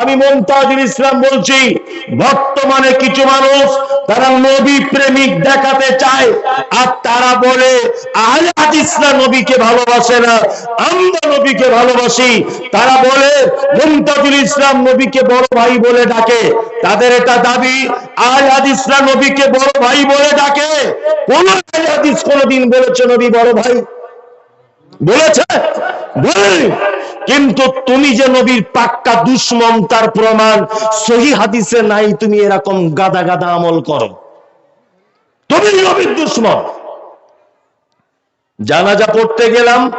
আমি মমতাজুল ইসলাম বলছি, বর্তমানে কিছু মানুষ তারা নবী প্রেমিক দেখাতে চায়, আর তারা বলে, আহলে হাদিসরা নবীকে ভালোবাসে না আমরা নবীকে ভালোবাসি। তারা বলে, মমতাজুল ইসলাম নবীকে বড় ভাই বলে ডাকে। তাদের এটা দাবি, আহলে হাদিসরা নবীকে বড় ভাই বলে ডাকে। কোন আহলে হাদিস কোনদিন বলেছে, নবী বড় ভাই। বলেছে? কিন্তু তুমি যে নবীর পাক্কা দুশ্মন, তার প্রমাণ সহি হাদিসে নাই, তুমি এরকম গাদা গাদা আমল করো। তুমি নবীর দুশ্মন। জানাজা পড়তে গেলাম।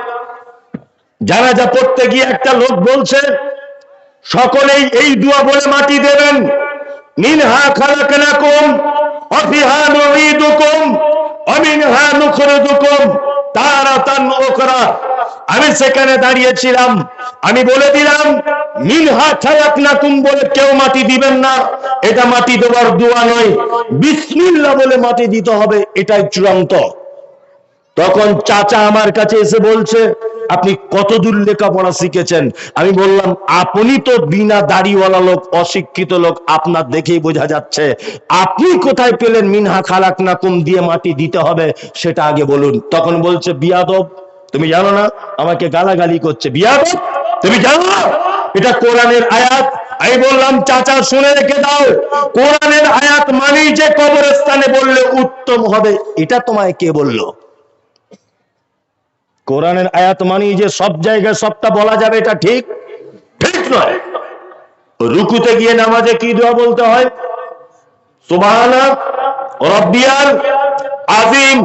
জানাজা পড়তে গিয়ে একটা লোক বলছে, সকলেই এই দুয়া বলে মাটি দেবেন। মিনহা খালাকনাকুম, অফিহা নুঈদুকুম, অমিনহা নুখরিজুকুম আমি সেখানে দাঁড়িয়েছিলাম। আমি বলে দিলাম, মিনহা তুম বলে কেউ মাটি দিবেন না। এটা মাটি দেওয়ার দোয়া নয়। বিসমিল্লা বলে মাটি দিতে হবে, এটাই চূড়ান্ত। তখন চাচা আমার কাছে এসে বলছে আপনি কত দূর লেখাপড়া শিখেছেন? আমি বললাম, আপনি তো বিনা দাড়িওয়ালা লোক, অশিক্ষিত লোক, আপনার দেখেই বোঝা যাচ্ছে। আপনি কোথায় পেলেন মিনহা খালাক নাকুম দিয়ে মাটি দিতে হবে, সেটা আগে বলুন। তখন বলছে, বিয়াদব, তুমি জানো না, আমাকে গালাগালি করছে। বিয়াদব, তুমি জানো না? এটা কোরআনের আয়াত। আমি বললাম, চাচা, শুনে রেখে দাও। কোরআনের আয়াত মানেই যে কবরস্থানে বললে উত্তম হবে, এটা তোমায় কে বলল? কোরআনের আয়াত মানি যে সব জায়গায় সবটা বলা যাবে, এটা ঠিক? ঠিক নয়। রুকুতে গিয়ে নামাজে কি দোয়া বলতে হয়? সুবহানা রব্বিয়াল আজিম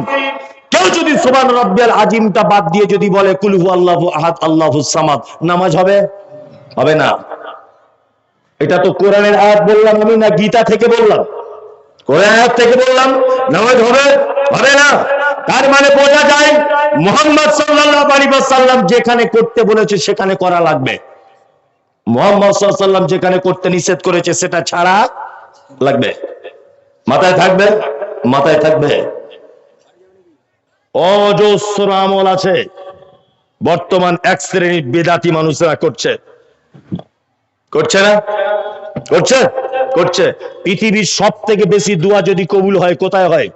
কেউ যদি সুবহান রব্বিয়াল আজিমটা বাদ দিয়ে যদি বলে কুলহু আল্লাহু আহাদ আল্লাহুস সামাদ নামাজ হবে? হবে না। এটা তো কোরআনের আয়াত বললাম আমি না গীতা থেকে বললাম? কোরআন আয়াত থেকে বললাম, নামাজ হবে? হবে না। তার মানে বোঝা যায় মোহাম্মদ সাল্লাল্লাহু আলাইহি ওয়াসাল্লাম যেখানে করতে বলেছে সেখানে করা লাগবে। মোহাম্মদ ওয়াসাল্লাম যেখানে করতে নিষেধ করেছে সেটা ছাড়া লাগবে। মাথায় থাকবে? মাথায় থাকবে। অজস্র আমল আছে। বর্তমান এক শ্রেণির বেদাতি মানুষরা করছে। করছে না? করছে? করছে। পৃথিবীর সব থেকে বেশি দোয়া যদি কবুল হয় কোথায় হয়?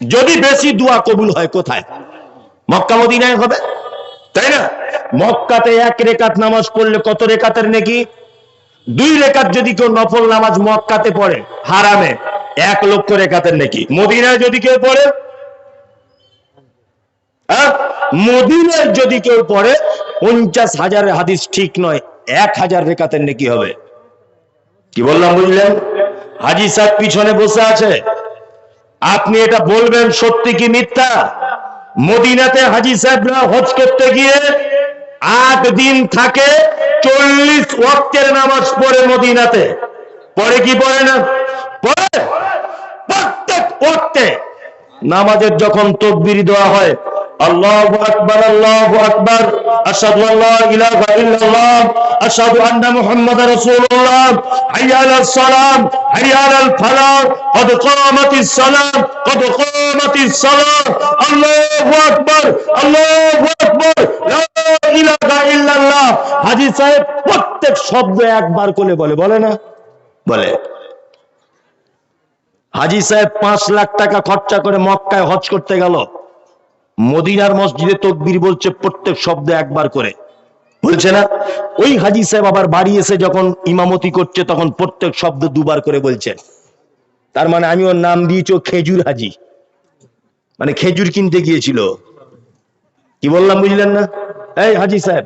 যদি বেশি দোয়া কবুল হয় কোথায়? মক্কা, মদিনায় হবে? তাই না? মক্কাতে এক রেকাত নামাজ পড়লে কত রেকাতের নাকি? দুই রেকাত যদি কেউ নফল নামাজ মক্কাতে পড়ে, হারামে, এক লক্ষ রেখাতের নাকি। মদিনায় যদি কেউ পড়ে হ্যাঁ? মদিনায় যদি কেউ পড়ে, পঞ্চাশ হাজারের হাদিস ঠিক নয়, এক হাজার রেখাতের নাকি হবে। কি বললাম, বুঝলেন? হাজি সাহেব পিছনে বসে আছে। আপনি এটা বলবেন সত্যি কি মিথ্যা? মদিনাতে হাজি সাহেবরা হজ করতে গিয়ে আট দিন থাকে, চল্লিশ ওয়াক্তের নামাজ পড়ে মদিনাতে। পরে কি পড়ে না? পরে প্রত্যেক ওয়াক্তে। নামাজের যখন তকবির দেওয়া হয় আল্লাহু আকবার আল্লাহু আকবার আশহাদু আল্লা ইলাহা ইল্লাল্লাহ আশহাদু আন্না মুহাম্মাদার রাসূলুল্লাহ হাইয়া আলাস সালাম হাইয়া আলাল ফালাহ قد قامت الصلاة قد قامت الصلاة আল্লাহু আকবার আল্লাহু আকবার লা ইলাহা ইল্লাল্লাহ হাজী সাহেব প্রত্যেক শব্দ একবার করে বলে বলে না বলে হাজি সাহেব পাঁচ লাখ টাকা খরচা করে মক্কায় হজ করতে গেল মদিনার মসজিদে তকবির বলছে প্রত্যেক শব্দ একবার করে। বলছে না? ওই হাজি সাহেব আবার বাড়ি এসে যখন ইমামতি করছে, তখন প্রত্যেক শব্দ দুবার করে বলছেন তার মানে আমি ওর নাম দিয়েছি খেজুর হাজি। মানে খেজুর কিনতে গিয়েছিল। কি বললাম, বুঝলেন না? এই হাজি সাহেব,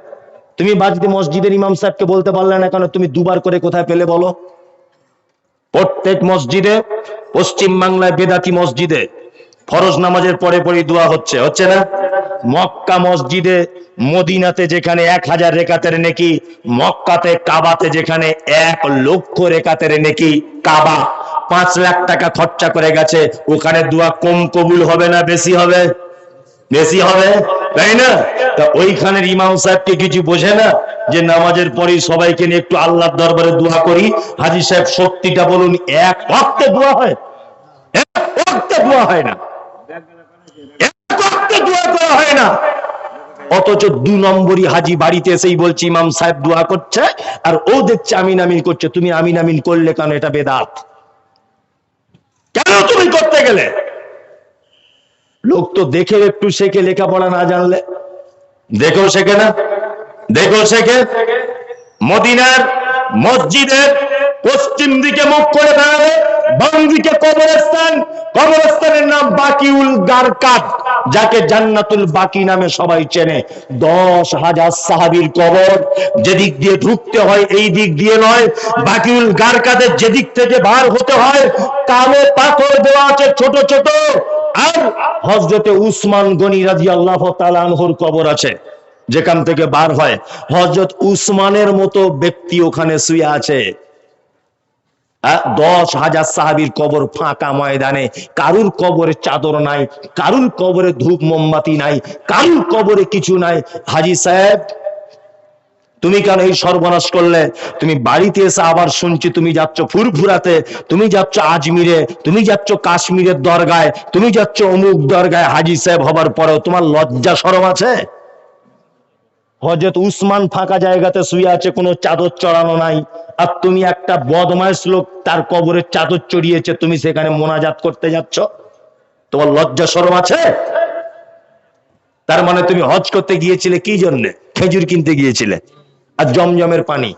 তুমি বাড়িতে মসজিদের ইমাম সাহেবকে বলতে পারলে না কেন? তুমি দুবার করে কোথায় পেলে বলো? প্রত্যেক মসজিদে পশ্চিম বাংলায় বেদাতি মসজিদে ফরজ নামাজের পরে পরে দোয়া হচ্ছে হচ্ছে না? মক্কা মসজিদে, মদিনাতে যেখানে এক হাজার রেখাতের নেকি, মক্কাতে কাবাতে যেখানে এক লক্ষ রেখাতের নেকি, কাবা। পাঁচ লাখ টাকা খরচা করে গেছে, ওখানে দোয়া কম কবুল হবে না, বেশি হবে? বেশি হবে? তাই না? তা ওইখানের ইমাম সাহেবকে কিছু বোঝে না যে নামাজের পরেই সবাইকে নিয়ে একটু আল্লাহর দরবারে দোয়া করি? হাজি সাহেব সত্যিটা বলুন, এক ওয়াক্তে দোয়া হয়। এক ওয়াক্তে দোয়া হয় না। ওয়াক্তে দোয়া করা হয় না। অথচ দু নম্বরই হাজি বাড়িতে এসেই বলছে, ইমাম সাহেব দোয়া করছে, আর ও দেখছে আমিন আমিন করছে। তুমি আমিন আমিন করলে কেন? এটা বেদাত। কেন তুমি করতে গেলে? লোক তো দেখে একটু শেখে, লেখাপড়া না জানলে। দেখেও শেখে না। দেখেও শেখে। মদিনার মসজিদের পশ্চিম দিকে মুখ করে দাঁড়াবে বাম দিকে কবরস্থান, কবরস্থানের নাম বাকিউল গারকাত, যাকে জান্নাতুল বাকি নামে সবাই চেনে। দশ হাজার সাহাবির কবর যেদিক দিয়ে ঢুকতে হয় এই দিক দিয়ে নয়, বাকিউল গারকাদের যেদিক থেকে বার হতে হয়, কালো পাথর দেওয়া আছে ছোট ছোট। আর হজরতে উসমান গনি রাজি আল্লাহ তালানহর কবর আছে, যেখান থেকে বার হয়। হজরত উসমানের মতো ব্যক্তি ওখানে শুয়ে আছে। দশ হাজার সাহাবির কবর ফাঁকা ময়দানে। কারুর কবরে চাদর নাই, কারুর কবরে ধূপ মোমবাতি নাই, কারুর কবরে কিছু নাই। হাজি সাহেব, তুমি কেন এই সর্বনাশ করলে? তুমি বাড়িতে এসে আবার শুনছি তুমি যাচ্ছ ফুরফুরাতে, তুমি যাচ্ছ আজমিরে, তুমি যাচ্ছ কাশ্মীরের দরগায়, তুমি যাচ্ছ অমুক দরগায়। হাজি সাহেব হবার পরেও তোমার লজ্জা সরম আছে? হজরত উসমান ফাঁকা জায়গাতে শুয়ে আছে, কোনো চাদর চড়ানো নাই। আর তুমি একটা বদমাইশ লোক, তার কবরে চাদর চড়িয়েছে, তুমি সেখানে মোনাজাত করতে যাচ্ছ? তোমার লজ্জা সরম আছে? তার মানে তুমি হজ করতে গিয়েছিলে কি জন্যে? খেজুর কিনতে গিয়েছিলে আর জমজমের পানি।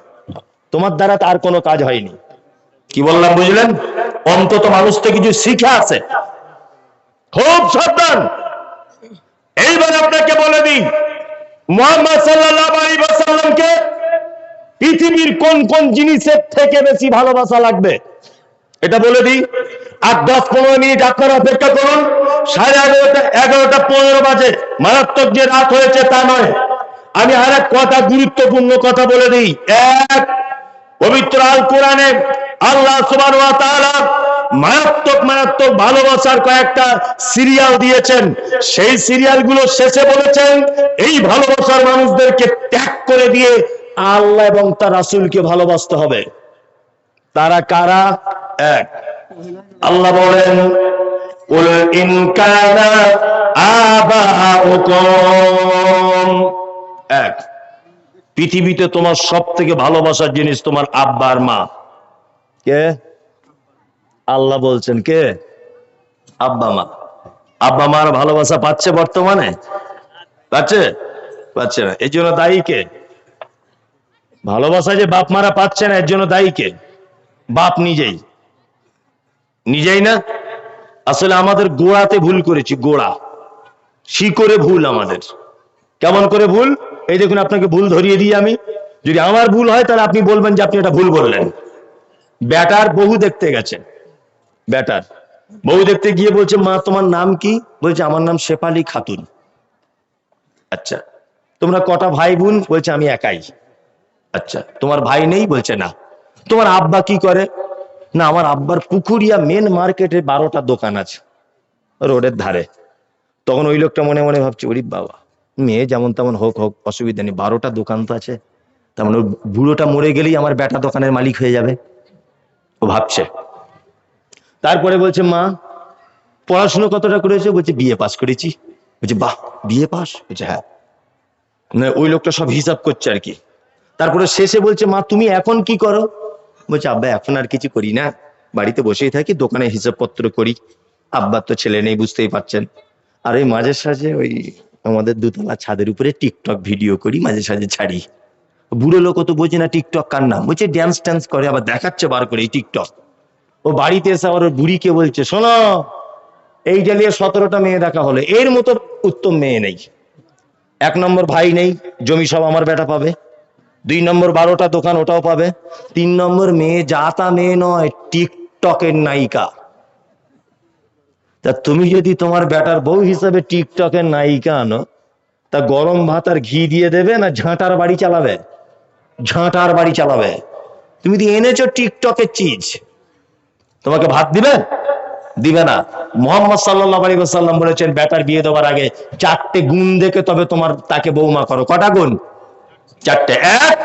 তোমার দ্বারা তার কোনো কাজ হয়নি। কি বললাম, বুঝলেন? অন্তত মানুষ তো কিছু শিখে আছে। খুব সাবধান। এইবার আপনাকে বলে দিই মোহাম্মদ ওয়াসাল্লামকে পৃথিবীর কোন কোন জিনিসের থেকে বেশি ভালোবাসা লাগবে? এটা বলে দিই। আর দশ পনেরো মিনিট আপনারা অপেক্ষা করুন। সাড়ে এগারোটা এগারোটা পনেরো বাজে। মারাত্মক যে রাত হয়েছে তা নয়। আমি আর এক কথা গুরুত্বপূর্ণ কথা বলে দিই। এক, পবিত্র আল কোরআনে আল্লাহ তাআলা মারাত্মক মারাত্মক ভালোবাসার কয়েকটা সিরিয়াল দিয়েছেন সেই সিরিয়ালগুলো শেষে বলেছেন এই ভালোবাসার মানুষদেরকে ত্যাগ করে দিয়ে আল্লাহ এবং তার রাসূলকে ভালোবাসতে হবে তারা কারা এক আল্লাহ বলেন قل إن كان آباؤكم এক পৃথিবীতে তোমার সব থেকে ভালোবাসার জিনিস তোমার আব্বা আর মা কে আল্লাহ বলছেন কে? আব্বা মা। আব্বা মার ভালোবাসা পাচ্ছে বর্তমানে? পাচ্ছে? পাচ্ছে না। এই জন্য দায়ী কে? ভালোবাসা যে বাপ মারা পাচ্ছে না, এর জন্য দায়ী কে? বাপ নিজেই। নিজেই না? আসলে আমাদের গোড়াতে ভুল করেছি, গোড়া। শিকড়ে ভুল আমাদের। কেমন করে ভুল? এই দেখুন, আপনাকে ভুল ধরিয়ে দিই আমি। যদি আমার ভুল হয়, তাহলে আপনি বলবেন যে আপনি এটা ভুল বললেন। ব্যাটার বহু দেখতে গেছে। ব্যাটার। বউ দেখতে গিয়ে বলছে, মা, তোমার নাম কি? বলছে, আমার নাম শেফালি খাতুন। আচ্ছা তোমরা কটা ভাই বোন বলছে, আমি একাই। আচ্ছা তোমার ভাই নেই? বলছে, না। তোমার আব্বা কি করে? না, আমার আব্বার পুকুরিয়া মেন মার্কেটে বারোটা দোকান আছে রোডের ধারে। তখন ওই লোকটা মনে মনে ভাবছে, ওরি বাবা, মেয়ে যেমন তেমন হোক হোক, অসুবিধা নেই, বারোটা দোকান তো আছে। তার মানে বুড়োটা মরে গেলেই আমার বেটা দোকানের মালিক হয়ে যাবে। ও ভাবছে তারপরে বলছে, মা, পড়াশুনো কতটা করেছে? বলছে বিয়ে পাস করেছি। বলছে, বাহ বিয়ে পাস? বলছে হ্যাঁ। না ওই লোকটা সব হিসাব করছে আর কি। তারপরে শেষে বলছে, মা, তুমি এখন কি করো? বলছে, আব্বা, এখন আর কিছু করি না। বাড়িতে বসেই থাকি, দোকানে হিসাবপত্র করি। আব্বার তো ছেলে নেই, বুঝতেই পারছেন। আর ওই মাঝে সাঝে ওই আমাদের দুতলা ছাদের উপরে টিকটক ভিডিও করি, মাঝে সাঝে ছাড়ি। বুড়ো লোক তো বোঝে না টিকটক কার নাম। বলছে ড্যান্স ট্যান্স করে, আবার দেখাচ্ছে বার করে এই টিকটক। ও বাড়িতে এসে আবার বুড়িকে বলছে, শোনো, এইটা নিয়ে সতেরোটা মেয়ে দেখা হলো। এর মতো উত্তম মেয়ে নেই। এক নম্বর ভাই নেই, জমি সব আমার বেটা পাবে। দুই নম্বর বারোটা দোকান ওটাও পাবে। তিন নম্বর মেয়ে যা তা মেয়ে নয়, টিকটকের নায়িকা। তা তুমি যদি তোমার বেটার বউ হিসাবে টিকটকের নায়িকা আনো, তা গরম ভাত আর ঘি দিয়ে দেবে না ঝাঁটার বাড়ি চালাবে? ঝাঁটার বাড়ি চালাবে। তুমি তো এনেছো টিকটকের চিজ তোমাকে ভাত দিবে? দিবে না। মোহাম্মদ সাল্লাহ আলী সাল্লাম বলেছেন, বেটার বিয়ে দেওয়ার আগে চারটে গুণ দেখে তবে তোমার, তাকে বৌমা করো। কটা গুণ? চারটে। এক?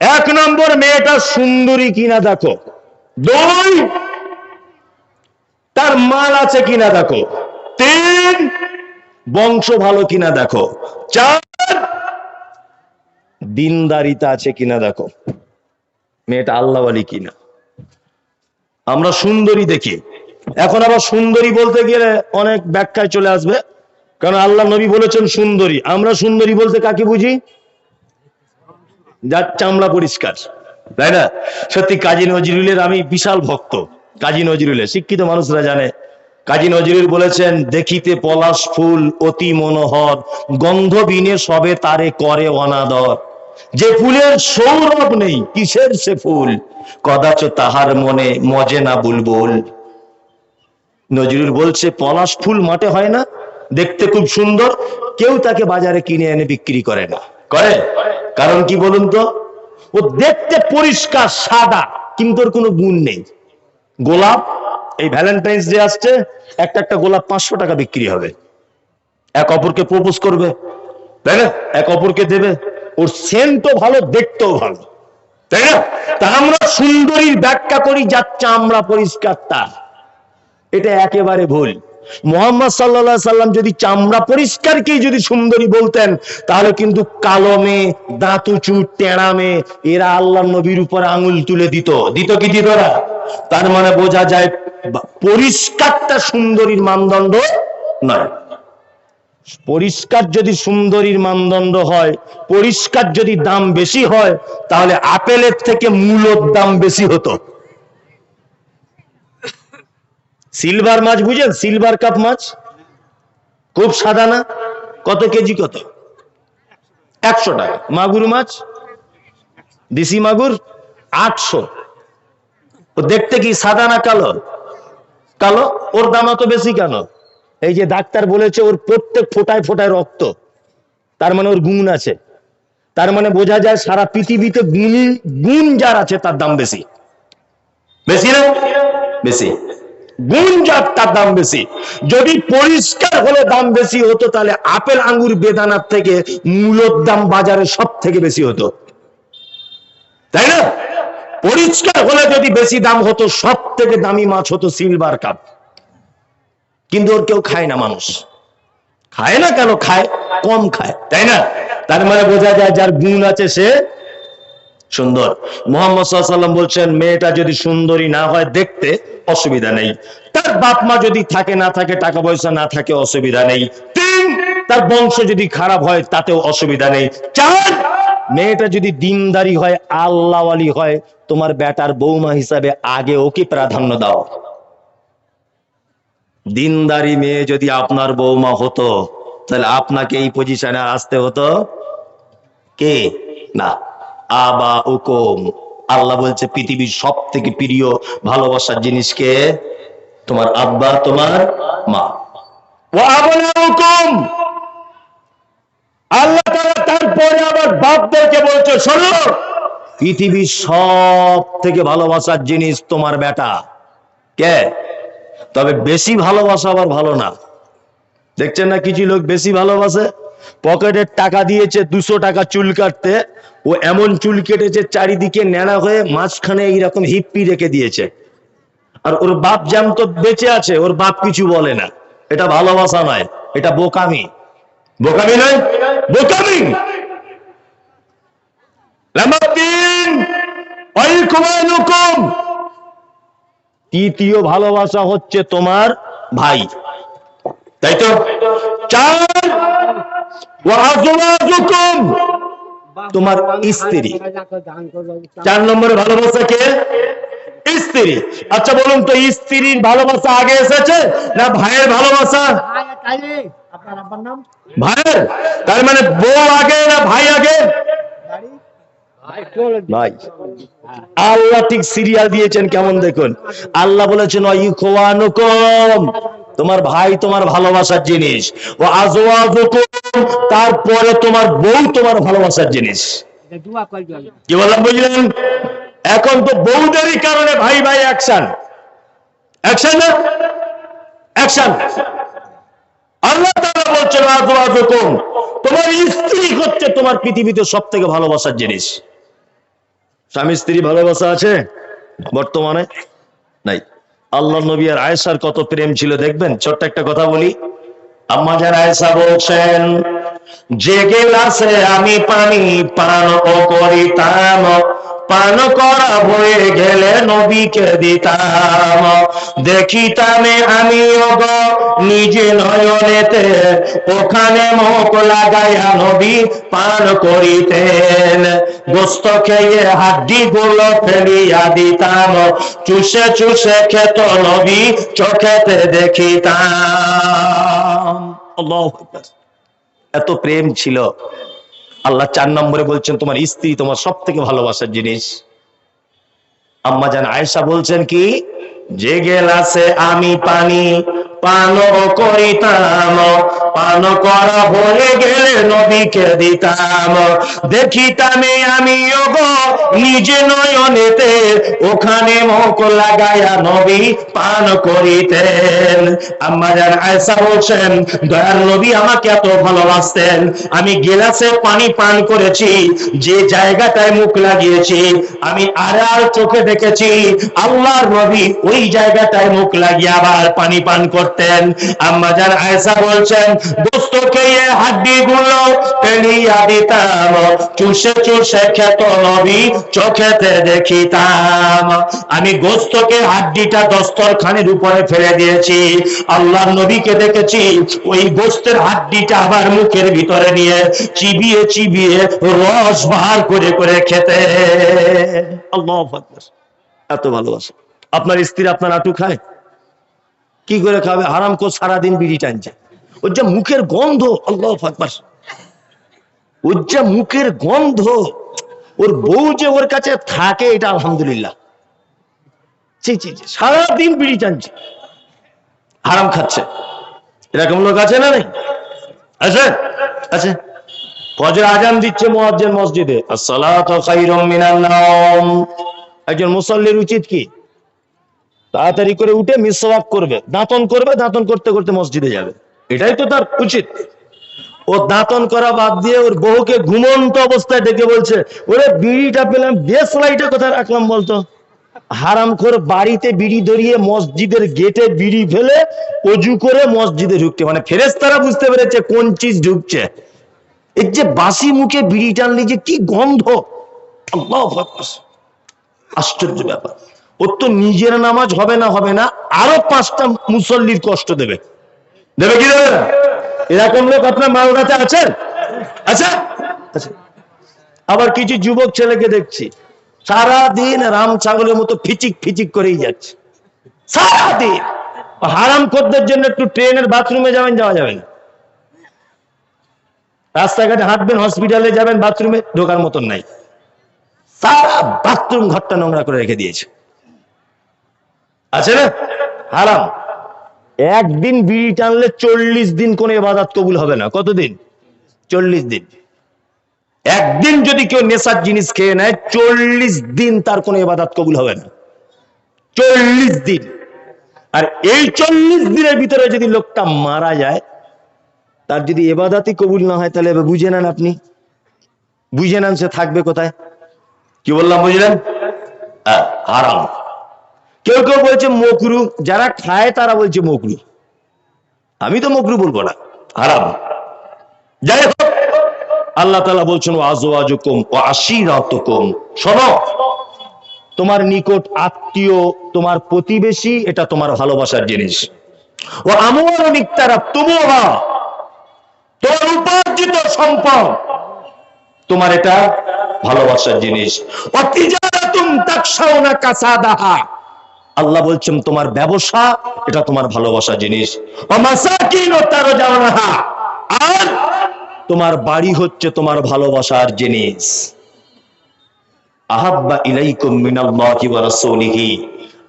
এক নম্বর, মেয়েটা সুন্দরী কিনা দেখো। দুই? তার মাল আছে কিনা দেখো। তিন? বংশ ভালো কিনা দেখো। চার? দিনদারিতা আছে কিনা দেখো। মেয়েটা আল্লাহ আল্লাহওয়ালি কিনা। আমরা সুন্দরী দেখি। এখন আবার সুন্দরী বলতে গেলে অনেক ব্যাখ্যায় চলে আসবে। কারণ আল্লাহ নবী বলেছেন সুন্দরী। আমরা সুন্দরী বলতে কাকে বুঝি? যার চামড়া পরিষ্কার। তাই না? সত্যি কাজী নজরুলের আমি বিশাল ভক্ত। কাজী নজরুলের। শিক্ষিত মানুষরা জানে। কাজী নজরুল বলেছেন, দেখিতে পলাশ ফুল অতি মনোহর, গন্ধ বিনে সবে তারে করে অনাদর। যে ফুলের সৌরভ নেই, কিসের সে ফুল? কদাচ তাহার মনে মজে না বুলবুল। নজরুল বলছে, পলাশ ফুল মাঠে হয় না, দেখতে খুব সুন্দর, কেউ তাকে বাজারে কিনে এনে বিক্রি করে না। করে? কারণ কি বলুন তো? ও দেখতে পরিষ্কার, সাদা, কিন্তু ওর কোনো গুণ নেই। গোলাপ, এই ভ্যালেন্টাইন্স ডে আসছে, একটা একটা গোলাপ পাঁচশো টাকা বিক্রি হবে। এক অপরকে প্রপোজ করবে, তাই না? এক অপরকে দেবে। ওর সেন্টও ভালো, দেখতেও ভালো। তাই না? তা আমরা সুন্দরীর ব্যাখ্যা করি যার চামড়া পরিষ্কার তার। এটা একেবারে ভুল। মোহাম্মদ সাল্লা সাল্লাম যদি চামড়া পরিষ্কারকেই যদি সুন্দরী বলতেন, তাহলে কিন্তু কালো মেয়ে, দাঁত উঁচু টেঁড়া মেয়ে, এরা আল্লাহ নবীর উপর আঙুল তুলে দিত। দিত কি দিত না? তার মানে বোঝা যায়, পরিষ্কারটা সুন্দরীর মানদণ্ড নয়। পরিষ্কার যদি সুন্দরীর মানদণ্ড হয়, পরিষ্কার যদি দাম বেশি হয়, তাহলে আপেলের থেকে মূলর দাম বেশি হতো। সিলভার মাছ বুঝেন? সিলভার কাপ মাছ? খুব সাদা না? কত কেজি কত? একশো টাকা। মাগুর মাছ? দেশি মাগুর? আটশো। দেখতে কি সাদা না কালো? কালো? ওর দাম অত বেশি কেন? এই যে ডাক্তার বলেছে ওর প্রত্যেক ফোটায় ফোটায় রক্ত। তার মানে ওর গুণ আছে। তার মানে বোঝা যায় সারা পৃথিবীতে গুণ গুণ যার আছে তার দাম বেশি। বেশি না? বেশি। গুণ যার তার দাম বেশি। যদি পরিষ্কার হলে দাম বেশি হতো, তাহলে আপেল আঙ্গুর বেদানার থেকে মূলর দাম বাজারে সব থেকে বেশি হতো। তাই না? পরিষ্কার হলে যদি বেশি দাম হতো সব থেকে দামি মাছ হতো সিলভার কাপ। কিন্তু ওর কেউ খায় না মানুষ। খায় না কেন? খায়, কম খায়, তাই না? তার মানে বোঝা যায় যার গুণ আছে সে সুন্দর। মোহাম্মদ সাল্লাম বলছেন, মেয়েটা যদি সুন্দরী না হয় দেখতে অসুবিধা নেই। তার বাপ মা যদি থাকে না থাকে টাকা পয়সা না থাকে, অসুবিধা নেই। তিন, তার বংশ যদি খারাপ হয়, তাতেও অসুবিধা নেই। চার, মেয়েটা যদি দিনদারি হয়, আল্লাহওয়ালি হয়, তোমার বেটার বৌমা হিসাবে আগে ওকে প্রাধান্য দাও। দিনদারি মেয়ে যদি আপনার বৌমা হতো, তাহলে আপনাকে এই পজিশনে আসতে হতো? কে? না। আবা হুকুম আল্লাহ বলছে, পৃথিবীর সব থেকে প্রিয়, ভালোবাসার জিনিসকে তোমার আব্বা, তোমার মা। আল্লাহ তারপরে আবার বাপদেরকে বলছে, শোনো, পৃথিবীর সব থেকে ভালোবাসার জিনিস তোমার বেটা। কে? তবে বেশি ভালোবাসা আবার ভালো না। দেখছেন না কিছু লোক বেশি ভালোবাসে? পকেটের টাকা দিয়েছে দুশো টাকা চুল কাটতে, ও এমন চুল কেটেছে চারিদিকে ন্যাড়া হয়ে মাঝখানে এইরকম হিপ্পি রেখে দিয়েছে। আর ওর বাপ জ্যাম তো বেঁচে আছে, ওর বাপ কিছু বলে না। এটা ভালোবাসা নয়, এটা বোকামি। বোকামি নয়? বোকামি! ওয়াইকুমানুকুম তৃতীয় ভালোবাসা হচ্ছে তোমার ভাই। তাই তো? চার তোমার স্ত্রী। চার নম্বরে ভালোবাসা কে? স্ত্রী। আচ্ছা বলুন তো স্ত্রীর ভালোবাসা আগে এসেছে না ভাইয়ের ভালোবাসা? ভাইয়ের। তার মানে বউ আগে না ভাই আগে? আল্লাহ ঠিক সিরিয়াল দিয়েছেন, কেমন দেখুন? আল্লাহ বলেছেন তোমার ভাই তোমার ভালোবাসার জিনিস। ও তারপরে তোমার বউ তোমার ভালোবাসার জিনিস। কি বললাম, বুঝলেন? এখন তো বউদেরই কারণে ভাই ভাই অ্যাকশন অ্যাকশন না? অ্যাকশন আল্লাহ তাআলা বলছেন আজওয়াজুকুম তোমার স্ত্রী হচ্ছে তোমার পৃথিবীতে সব থেকে ভালোবাসার জিনিস। স্বামী, স্ত্রী ভালোবাসা আছে? বর্তমানে নাই। আল্লাহ নবী আর আয়েসার কত প্রেম ছিল দেখবেন? ছোট্ট একটা কথা বলি। আম্মা যার আয়েসা বলছেন যে গেলাসে আমি পানি পান ও করিতাম পান করা হয়ে গেলে নবীকে দিতাম। দেখিতামে আমি, ওগ, নিজে নয়নেতে, ওখানে মুখ লাগাইয়া নবী পান করিতেন। গোস্ত খেয়ে হাড্ডি গুলো ফেলিয়া দিতাম। চুষে চুষে খেত নবী চোখেতে দেখিতাম। এত প্রেম ছিল। আল্লাহ চার নম্বরে বলছেন, তোমার স্ত্রী তোমার সব থেকে ভালোবাসার জিনিস। আম্মা জান আয়েশা বলছেন কি, যে গেলাসে আমি পানি। পান করিতাম, পান করা হয়ে গেলে নবীকে দিতাম। দেখিতামে আমি নিজে নয়নেতে ওখানে নবী পান করিতেন। আম্মা জান আয়েশা বলছেন দয়ার নবী আমাকে এত ভালোবাসতেন। আমি গেলাসে পানি পান করেছি, যে জায়গাটায় মুখ লাগিয়েছি, আমি আর আর চোখে দেখেছি। আল্লাহর নবী ওই জায়গাটায় মুখ লাগিয়ে আবার পানি পান করতেন। আম্মা জান আয়েশা বলছেন দোস্ত খেয়ে হাড্ডি গুলো পেলিয়া দিতাম, চুষে চুষে খেত নবী, চোখেতে দেখিতাম। আমি গোস্তকে হাড্ডিটা দস্তরখানের উপরে ফেলে দিয়েছি। আল্লাহ নবীকে দেখেছি, ওই গোস্তের হাড্ডিটা আবার মুখের ভিতরে নিয়ে চিবিয়ে চিবিয়ে রস বার করে করে খেতে। আল্লাহ এত ভালোবাসে। আপনার স্ত্রী আপনার আটু খায়? কি করে খাবে? হারাম কো সারাদিন বিড়ি টানছে। ওর যা মুখের গন্ধ, আল্লাহ আকবার। ওর যা মুখের গন্ধ, ওর বউ যে ওর কাছে থাকে, এটা আলহামদুলিল্লাহ। সারাদিন বিড়ি টানছে। হারাম খাচ্ছে। এরকম লোক আছে না নেই? আছে? আছে। ফজর আজান দিচ্ছে মুয়াজ্জিন মসজিদে। আসসালাতু খায়রুম মিনান নাওম। একজন মুসল্লির উচিত কি? তাড়াতাড়ি করে উঠে মিসওয়াক করবে। দাঁতন করবে, দাঁতন করতে করতে মসজিদে যাবে। এটাই তো তার উচিত। ও দাঁতন করা বাদ দিয়ে ওর বউকে ঘুমন্ত অবস্থায় ডেকে বলছে, ওরে বিড়িটা পেলাম বেশ লাইটে কোথায় রাখলাম বলতো? হারাম করে বাড়িতে বিড়ি ধরিয়ে মসজিদের গেটে বিড়ি ফেলে অজু করে মসজিদে ঢুকছে। মানে ফেরেস্তারা বুঝতে পেরেছে কোন চিজ ঢুকছে। এর যে বাসি মুখে বিড়ি টানলে যে কি গন্ধ। আল্লাহ আশ্চর্য ব্যাপার। ওর তো নিজের নামাজ হবে না হবে না, আরও পাঁচটা মুসল্লির কষ্ট দেবে। দেবে কি দেবে? এরকম লোক আপনার মালদাতে আছেন? আচ্ছা আচ্ছা আবার কিছু যুবক ছেলেকে দেখছি, সারাদিন রাম ছাগলের মতো ফিচিক ফিচিক করেই যাচ্ছে। সারাদিন। হারাম খদ্দের জন্য একটু ট্রেনের বাথরুমে যাবেন, যাওয়া যাবে না। রাস্তাঘাটে হাঁটবেন, হসপিটালে যাবেন, বাথরুমে ঢোকার মতন নাই। সারা বাথরুম ঘরটা নোংরা করে রেখে দিয়েছে। আছে না? হারাম। একদিন বিড়ি টানলে চল্লিশ দিন কোন এবাদাত কবুল হবে না। কতদিন? চল্লিশ দিন। একদিন যদি কেউ নেশার জিনিস খেয়ে নেয় চল্লিশ দিন তার কোনো এবাদাত কবুল হবে না। চল্লিশ দিন। আর এই চল্লিশ দিনের ভিতরে যদি লোকটা মারা যায় তার যদি এবাদাতই কবুল না হয় তাহলে বুঝে নেন আপনি। বুঝে নেন সে থাকবে কোথায়। কি বললাম বুঝলেন? আহ, হারাম। কেউ কেউ বলছে মকরু, যারা খায় তারা বলছে মকরু। আমি তো মকরু বলব না, হারাম। যাই হোক, আল্লাহ তালা বলছেন ও আজো আজো কম ও আশিরাত কম শোনো, তোমার নিকট আত্মীয়, তোমার প্রতিবেশী, এটা তোমার ভালোবাসার জিনিস। ও আমার নিকতারা তুমুহা। তোমার উপার্জিত সম্পদ, তোমার এটা ভালোবাসার জিনিস। অতিজারাতুম তাকশাউনা কাসাদাহা। আল্লাহ বলছেন, তোমার ব্যবসা, এটা তোমার ভালোবাসা জিনিস। আর তোমার বাড়ি হচ্ছে তোমার ভালোবাসার জিনিস।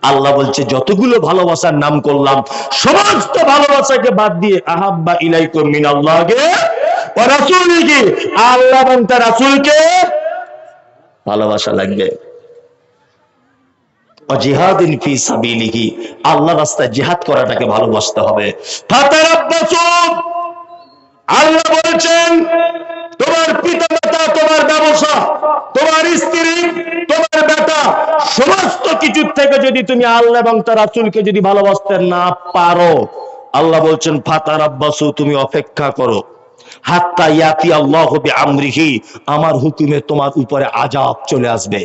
আল্লাহ বলছে, যতগুলো ভালোবাসার নাম করলাম, সমস্ত ভালোবাসাকে বাদ দিয়ে আহাব্বা ইলাইকুম মিনাল্লাহি আল্লাহ ভালোবাসা লাগবে। ফি সাবিলিহি, আল্লাহ রাস্তায় জিহাদ করাটাকে ভালোবাসতে হবে। আল্লাহ বলেছেন, তোমার তোমার ব্যবসা, তোমার স্ত্রী, তোমার বেটা, সমস্ত থেকে যদি তুমি আল্লাহ এবং তার যদি ভালোবাসতে না পারো, আল্লাহ বলছেন ফাতার তুমি অপেক্ষা করো। হাত্তা ইয়াতি আমার হুকুমে তোমার উপরে আজাব চলে আসবে।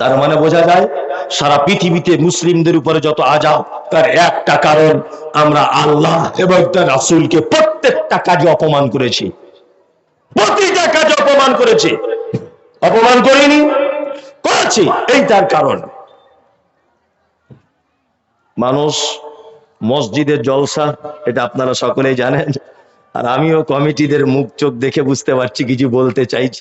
তার মানে বোঝা যায়, সারা পৃথিবীতে মুসলিমদের উপরে যত আজাব, তার একটা কারণ, আমরা আল্লাহ এবং তার রাসূলকে প্রত্যেকটা কাজে অপমান করেছি। প্রতিটা কাজে অপমান করেছি। অপমান করিনি, করেছি, এই তার কারণ। মানুষ মসজিদের জলসা, এটা আপনারা সকলেই জানেন, আর আমিও কমিটিদের মুখ চোখ দেখে বুঝতে পারছি, কিছু বলতে চাইছি।